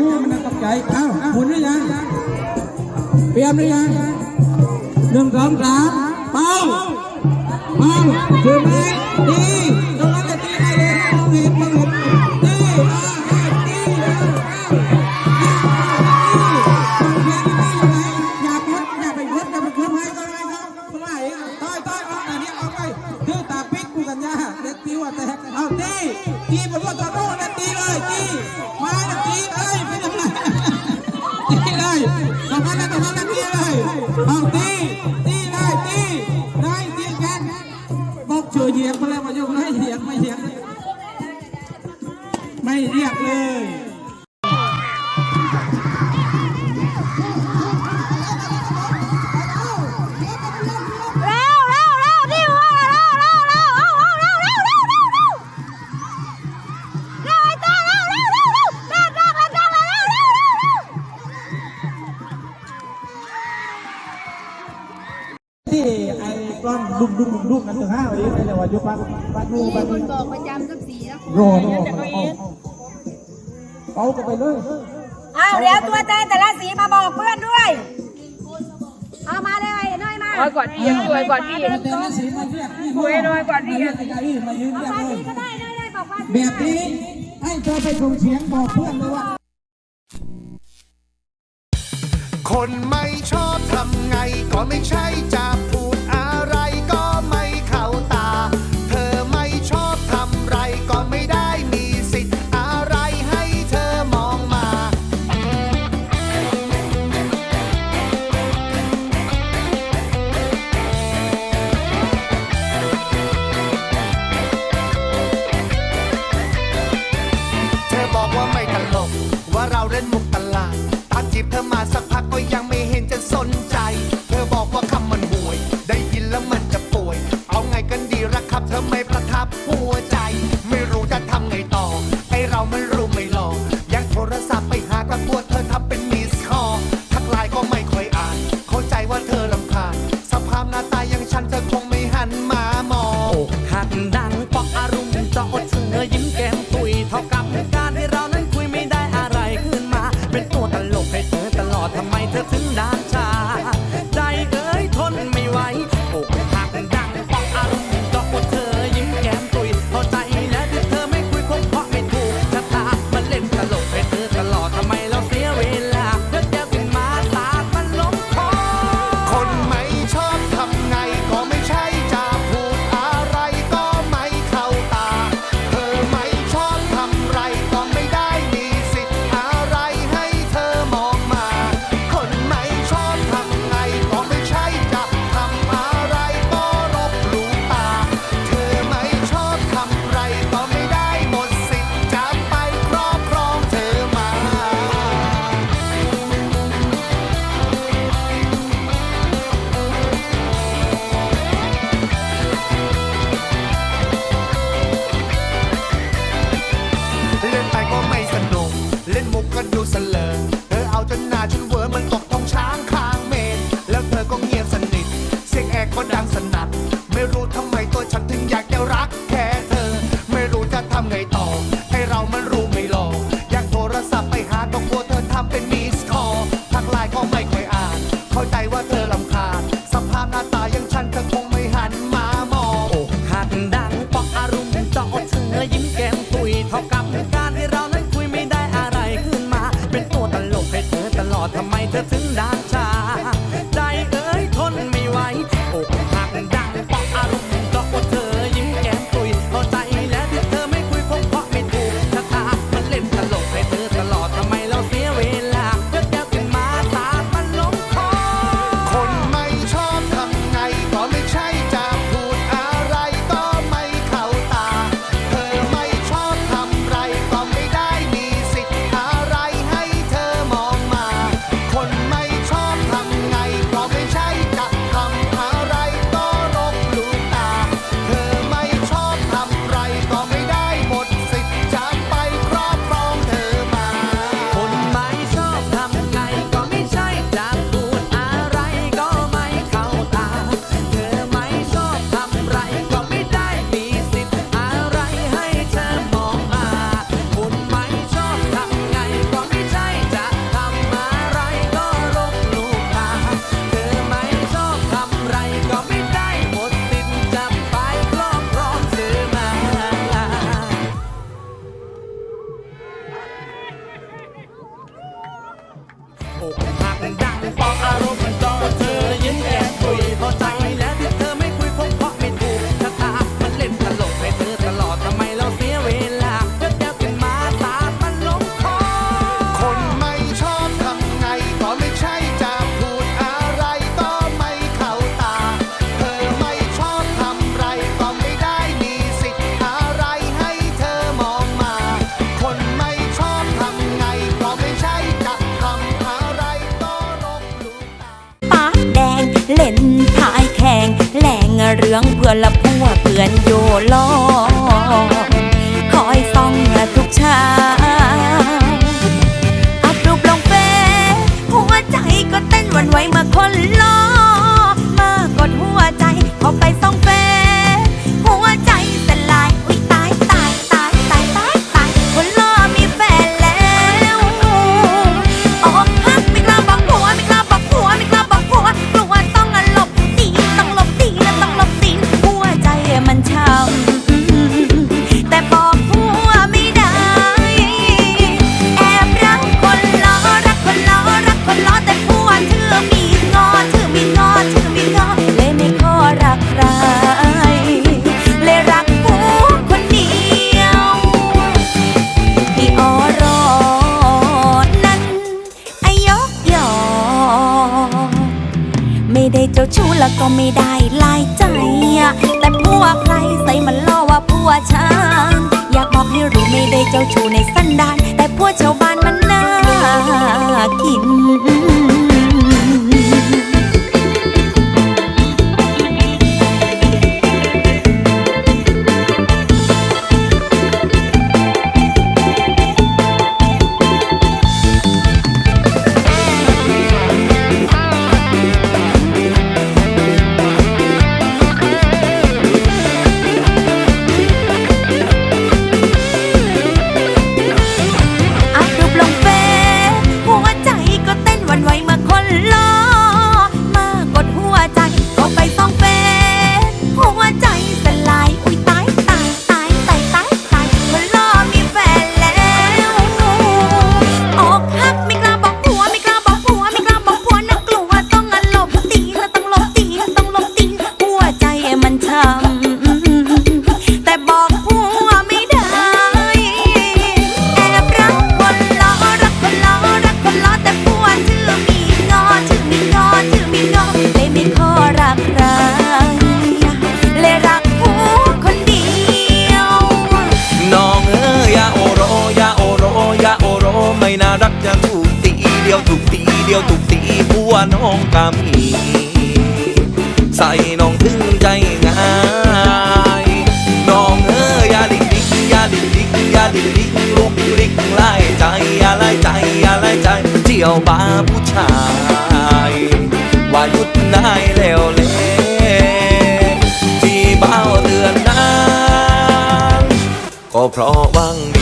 งูมันตกใจเอ้าหมุนหรือยังเตรียมหรือยังหนึ่งสองสามเป้าเป้าถือไม้ดีตรงนั้นจะตีได้เลยมองเห็นมองเห็นตีมาให้ตีแล้วเอาตีตีมันว่าตัวโน่น ไม่เรียกเลยที่ไอ้กล้องดุ้มดุ้มดุ้มนั่นถึงห้าวันนี้เลยว่ายกบัตรบัตรนูบัตรนู โยนเอาก็ไปเลยเอาเดี๋ยวตัวแทนแต่ละสีมาบอกเพื่อนด้วย เอามาเลยน้อยมาเอาก่อนพี่ช่วยก่อนพี่ช่วยหน้อยก่อนพี่เอามาพี่ก็ได้ได้ได้บอกว่าแบบนี้ให้เธอไปส่งเสียงบอกเพื่อนเลยว่า คนไม่ชอบทำไงก็ไม่ใช่จ้า เข้าใจว่าเธอ ห็นพายแข่งแหลงเรื่องเพื่อนละพัวเพื่อนโยลอ ได้เจ้าชู้ในสั้นดาน แต่พวกชาวบ้านมันน่ากิน จะถูกตีเดียวถูกตีเดียวถูกตีผัวน้องกามีใส่น้องถึงใจง่ายน้องเอ้ยอย่าดิ้นดิ้นอย่าดิ้นดิ้นอย่าดิ้นดิ้ลุกลิกไล่ใจอะไรใจอะไรใจเที่ยวบาผู้ชายว่าหยุดนายแล้วเลที่เบ้าเตือนนั้นก็เพราะวัง